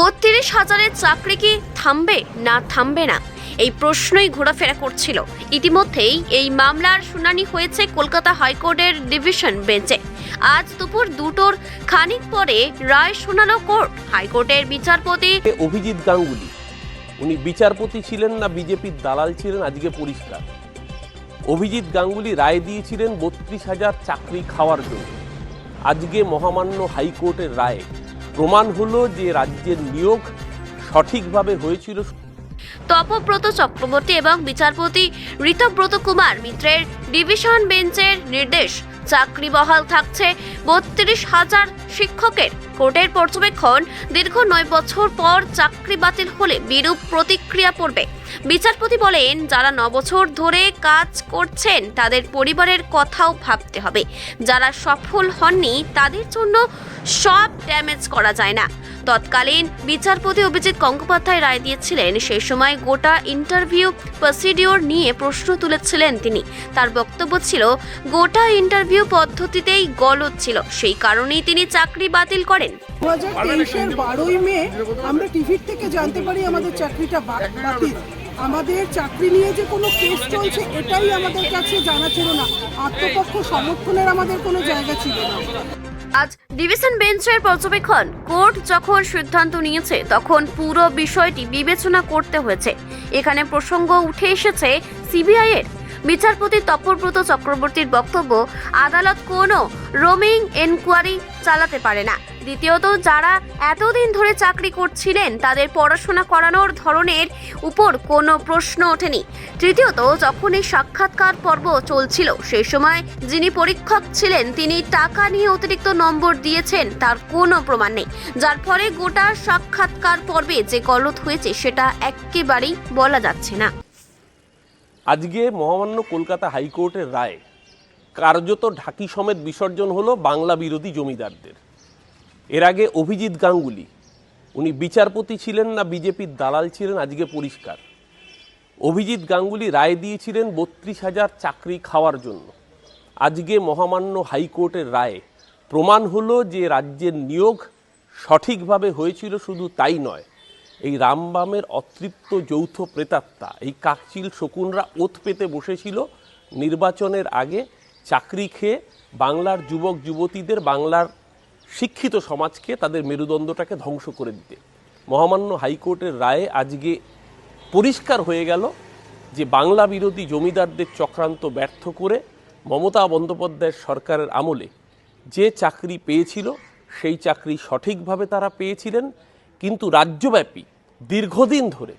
বত্রিশ হাজারের চাকরি কি থামবে না থামবে না? এই প্রশ্নই ঘোরাফেরা করছিল। ইতিমধ্যেই এই মামলার শুনানি হয়েছে কলকাতা হাইকোর্টের ডিভিশন বেঞ্চে। আজ দুপুর দুটোর খানিক পরে রায় শোনালো কোর্ট। হাইকোর্টের বিচারপতি অভিজিৎ গাঙ্গুলি। উনি বিচারপতি ছিলেন না, বিজেপির দালাল ছিলেন, আজকে পরিষ্কার। অভিজিৎ গাঙ্গুলি রায় দিয়েছিলেন বত্রিশ হাজার চাকরি খাওয়ার জন্য। আজকে মহামান্য হাইকোর্টের রায়ে। প্রমাণ হলো যে রাজ্যের নিয়োগ সঠিকভাবে হয়েছিল। তপব্রত চক্রবর্তী এবং বিচারপতি ঋতব্রত কুমার মিত্রের ডিভিশন বেঞ্চের নির্দেশ। চাকরি বহাল থাকছে বত্রিশ হাজার শিক্ষকের। কোর্টের পর্যবেক্ষণ, দীর্ঘ নয় বছর পর চাকরি বাতিল হলে বিরূপ প্রতিক্রিয়া পড়বে। বিচারপতি বলেন, যারা ন বছর ধরে কাজ করছেন, তাদের পরিবারের কথাও ভাবতে হবে। যারা সফল হননি, তাদের জন্য সব ড্যামেজ করা যায় না। তৎকালীন বিচারপতি অভিজিৎ গঙ্গোপাধ্যায় রায় দিয়েছিলেন সেই সময় গোটা ইন্টারভিউ প্রসিডিওর নিয়ে প্রশ্ন তুলেছিলেন তিনি। তার বক্তব্য ছিল গোটা ইন্টারভিউ পদ্ধতিতেই গলদ ছিল সেই কারণেই তিনি চাকরি বাতিল করেন। দু হাজার তেইশের বারোই মে আমরা টিভির থেকে জানতে পারি আমাদের চাকরিটা বাতিল। আমাদের চাকরি নিয়ে যে কোনো কেস চলছে এটাই আমাদের কাছে জানা ছিল না। আত্মপক্ষ সমর্থনের আমাদের কোনো জায়গা ছিল না। আজ ডিভিশন বেঞ্চের পর্যবেক্ষণ। কোর্ট যখন সিদ্ধান্ত নিয়েছে, তখন পুরো বিষয়টি বিবেচনা করতে হয়েছে। এখানে প্রসঙ্গ উঠে এসেছে সিবিআই এর বিচারপতি তপরব্রত চক্রবর্তীর বক্তব্য, আদালত কোনো রোমিং এনকোয়ারি চালাতে পারে না। দ্বিতীয়ত, যারা এতদিন ধরে চাকরি করছিলেন, তাদের পড়াশোনা করানোর ধরনের উপর কোনো প্রশ্ন ওঠেনি। তৃতীয়ত, যখন এই সাক্ষাৎকার পর্ব চলছিল সেই সময় যিনি পরীক্ষক ছিলেন, তিনি টাকা নিয়ে অতিরিক্ত নম্বর দিয়েছেন, তার কোনো প্রমাণ নেই। যার ফলে গোটা সাক্ষাৎকার পর্বে যে গলত হয়েছে, সেটা একেবারেই বলা যাচ্ছে না। আজকে মহামান্য কলকাতা হাইকোর্টের রায় কার্যত ঢাকি সমেত বিসর্জন হলো বাংলা বিরোধী জমিদারদের। এর আগে অভিজিৎ গাঙ্গুলি, উনি বিচারপতি ছিলেন না, বিজেপির দালাল ছিলেন, আজকে পরিষ্কার। অভিজিৎ গাঙ্গুলি রায় দিয়েছিলেন বত্রিশ হাজার চাকরি খাওয়ার জন্য। আজকে মহামান্য হাইকোর্টের রায়ে প্রমাণ হলো যে রাজ্যের নিয়োগ সঠিকভাবে হয়েছিল শুধু তাই নয় এই রামবামের অতৃপ্ত যৌথ প্রেতাত্মা, এই কাকচিল শকুনরা ওত পেতে বসেছিল নির্বাচনের আগে চাকরি খেয়ে বাংলার যুবক যুবতীদের, বাংলার শিক্ষিত সমাজকে তাদের মেরুদণ্ডটাকে ধ্বংস করে দিতে। মহামান্য হাইকোর্টের রায়ে আজকে পরিষ্কার হয়ে গেল যে বাংলা বিরোধী জমিদারদের চক্রান্ত ব্যর্থ করে মমতা বন্দ্যোপাধ্যায়ের সরকারের আমলে যে চাকরি পেয়েছিল, সেই চাকরি সঠিকভাবে তারা পেয়েছিলেন। কিন্তু রাজ্যব্যাপী দীর্ঘদিন ধরে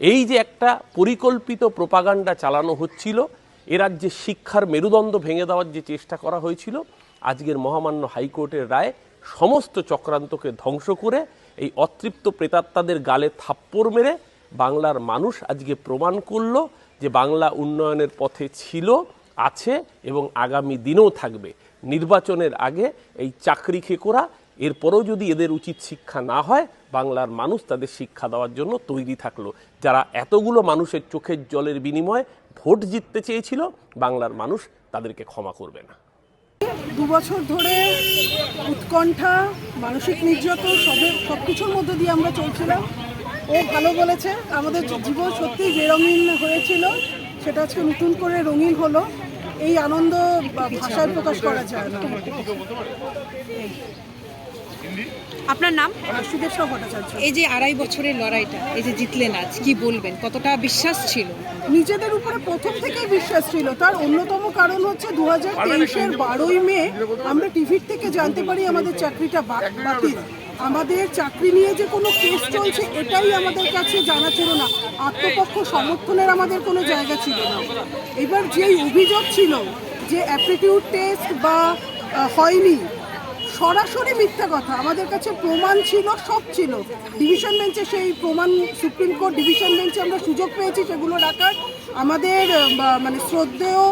এই যে একটা পরিকল্পিত প্রপাগান্ডা চালানো হচ্ছিল, এ রাজ্যে শিক্ষার মেরুদণ্ড ভেঙে দেওয়ার যে চেষ্টা করা হয়েছিল, আজকের মহামান্য হাইকোর্টের রায় সমস্ত চক্রান্তকে ধ্বংস করে এই অতৃপ্ত প্রেতাত্মাদের গালে থাপ্পড় মেরে বাংলার মানুষ আজকে প্রমাণ করল যে বাংলা উন্নয়নের পথে ছিল, আছে এবং আগামী দিনেও থাকবে। নির্বাচনের আগে এই চাকরি খেকোরা এরপরেও যদি এদের উচিত শিক্ষা না হয়, বাংলার মানুষ তাদের শিক্ষা দেওয়ার জন্য তৈরি থাকল। যারা এতগুলো মানুষের চোখের জলের বিনিময়ে ভোট জিততে চেয়েছিল, বাংলার মানুষ তাদেরকে ক্ষমা করবে না। দু বছর ধরে উৎকণ্ঠা, মানসিক নির্যাতন সবের সব কিছুর মধ্যে দিয়ে আমরা চলছিলাম। ও ভালো বলেছে, আমাদের জীবন সত্যিই বেরঙিন হয়েছিল, সেটা আজকে নতুন করে রঙিন হলো। এই আনন্দ ভাষায় প্রকাশ করা যায় আপনার নাম? সুদেশা ভট্টাচার্য। এই যে আড়াই বছরের লড়াইটা এই যে জিতলেন আজ কি বলবেন? কতটা বিশ্বাস ছিল? নিজেদের উপরে প্রথম থেকেই বিশ্বাস ছিল তার অন্যতম কারণ হচ্ছে দু হাজার তেইশের বারোই মে আমরা টিভির থেকে জানতে পারি আমাদের চাকরিটা বাতিল। আমাদের চাকরি নিয়ে যে কোনো কেস চলছে এটাই আমাদের কাছে জানা ছিল না। আত্মপক্ষ সমর্থনের আমাদের কোনো জায়গা ছিল না। এবার যেই অভিযোগ ছিল যে অ্যাপটিটিউড টেস্ট বা হয়নি সরাসরি মিথ্যা কথা। আমাদের কাছে প্রমাণ ছিল, সব ছিল। ডিভিশন বেঞ্চে সেই প্রমাণ সুপ্রিম কোর্ট ডিভিশন বেঞ্চে আমরা সুযোগ পেয়েছি সেগুলো রাখার। আমাদের মানে শ্রদ্ধেয়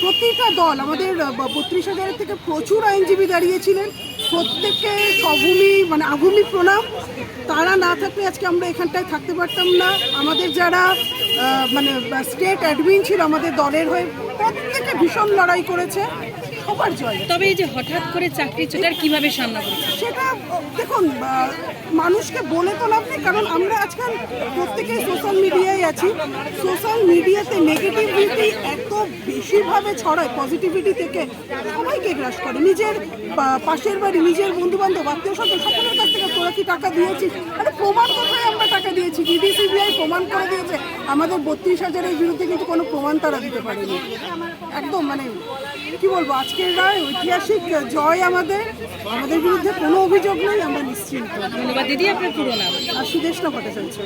প্রতিটা দল, আমাদের বত্রিশ হাজারের থেকে প্রচুর আইনজীবী দাঁড়িয়েছিলেন। প্রত্যেককে সভূমি মানে আভূমি প্রণাম। তারা না থাকলে আজকে আমরা এখানটায় থাকতে পারতাম না। আমাদের যারা মানে স্টেট অ্যাডমিন ছিল আমাদের দলের হয়ে প্রত্যেকে ভীষণ লড়াই করেছে। সবার জয় তবে এই যে হঠাৎ করে চাকরি চোটার কীভাবে সামনা করেছেন সেটা দেখুন মানুষকে বলে তো লাভ নেই কারণ আমরা আজকাল প্রত্যেকেই সোশ্যাল মিডিয়ায় আছি। সোশ্যাল মিডিয়াতে নেগেটিভিটি এত বেশিভাবে ছড়ায় পজিটিভিটি থেকে সবাইকে গ্রাস করে। নিজের পাশের বাড়ি নিজের বন্ধু বান্ধব আত্মীয় স্বজন সকলের কাছ থেকে তোরা কি টাকা দিয়েছিস? মানে প্রমাণ কোথায় আমরা টাকা দিয়েছি? ইডি সিবিআই প্রমাণ করে দিয়েছে? আমাদের বত্রিশ হাজারের বিরুদ্ধে কিন্তু কোনো প্রমাণ তারা দিতে পারেনি। একদম মানে কি বলব আজকের রায় ঐতিহাসিক জয় আমাদের আমাদের বিরুদ্ধে কোনো অভিযোগ নেই আমরা নিশ্চিন্ত। ধন্যবাদ দিদি আপনার পুরো নাম। আর সুদেশ ভট্টাচার্য